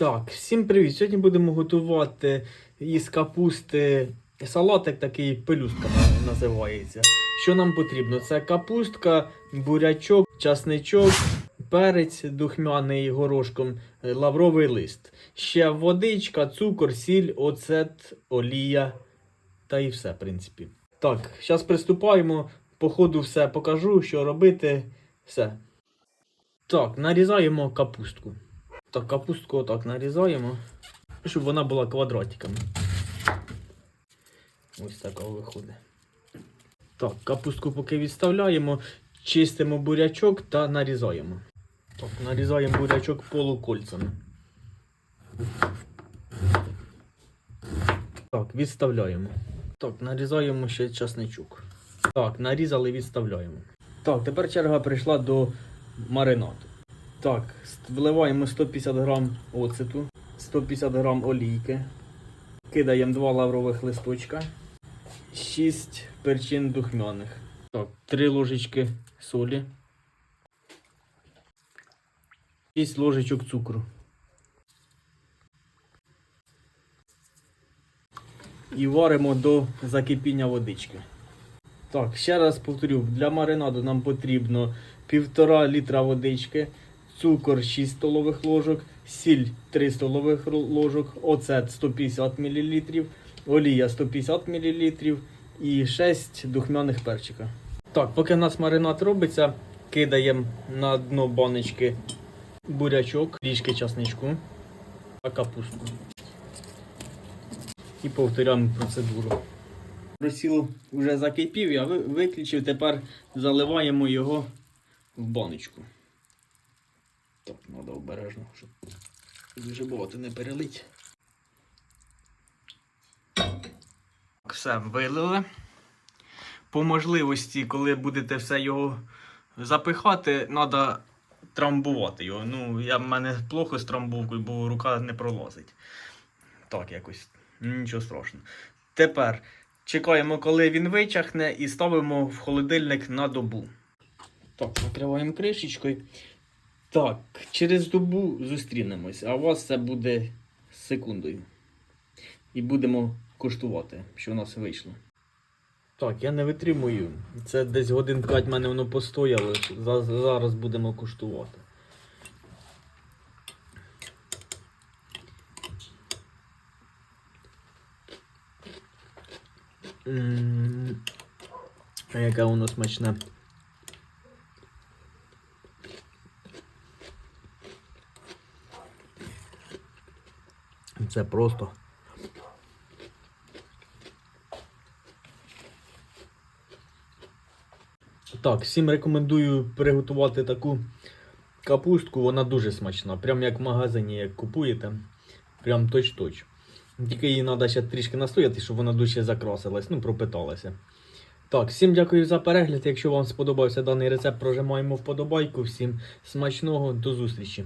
Так, всім привіт! Сьогодні будемо готувати із капусти салатик такий пелюстка називається. Що нам потрібно? Це капустка, бурячок, часничок, перець духмяний горошком, лавровий лист. Ще водичка, цукор, сіль, оцет, олія та і все, в принципі. Так, зараз приступаємо. По ходу все покажу, що робити. Все. Так, нарізаємо капустку. Так, капустку отак нарізаємо, щоб вона була квадратиками. Ось така виходить. Так, капустку поки відставляємо, чистимо бурячок та нарізаємо. Так, нарізаємо бурячок полукольцями. Так, відставляємо. Так, нарізаємо ще часничок. Так, нарізали, відставляємо. Так, тепер черга прийшла до маринаду. Так, вливаємо 150 грам оцету, 150 грам олійки, кидаємо 2 лаврових листочка, 6 перчин духмяних. Так, 3 ложечки солі, 6 ложечок цукру. І варимо до закипіння водички. Так, ще раз повторю, для маринаду нам потрібно 1,5 літра водички, цукор 6 столових ложок, сіль 3 столових ложок, оцет 150 мл, олія 150 мл і 6 духмяних перчика. Так, поки у нас маринад робиться, кидаємо на дно баночки бурячок, трішки часничку та капусту. І повторяємо процедуру. Розсіл вже закипів, я виключив, тепер заливаємо його в баночку. Треба обережно, щоб дуже багато не перелить. Все, вилили. По можливості, коли будете все його запихати, треба трамбувати його. Ну, я в мене плохо з трамбовкою, бо рука не пролазить. Так, якось. Нічого страшного. Тепер чекаємо, коли він вичахне, і ставимо в холодильник на добу. Так, накриваємо кришечкою. Так, через добу зустрінемось, а у вас це буде секундою. І будемо куштувати, що у нас вийшло. Так, я не витримую. Це десь годин 5 мене воно постояло. Зараз будемо А яке воно смачне. Це просто. Так, всім рекомендую приготувати таку капустку, вона дуже смачна. Прям як в магазині, як купуєте. Прям точ-точ. Тільки її треба ще трішки настояти, щоб вона дужче закрасилась, ну, пропиталася. Так, всім дякую за перегляд. Якщо вам сподобався даний рецепт, прожимаємо вподобайку. Всім смачного, до зустрічі!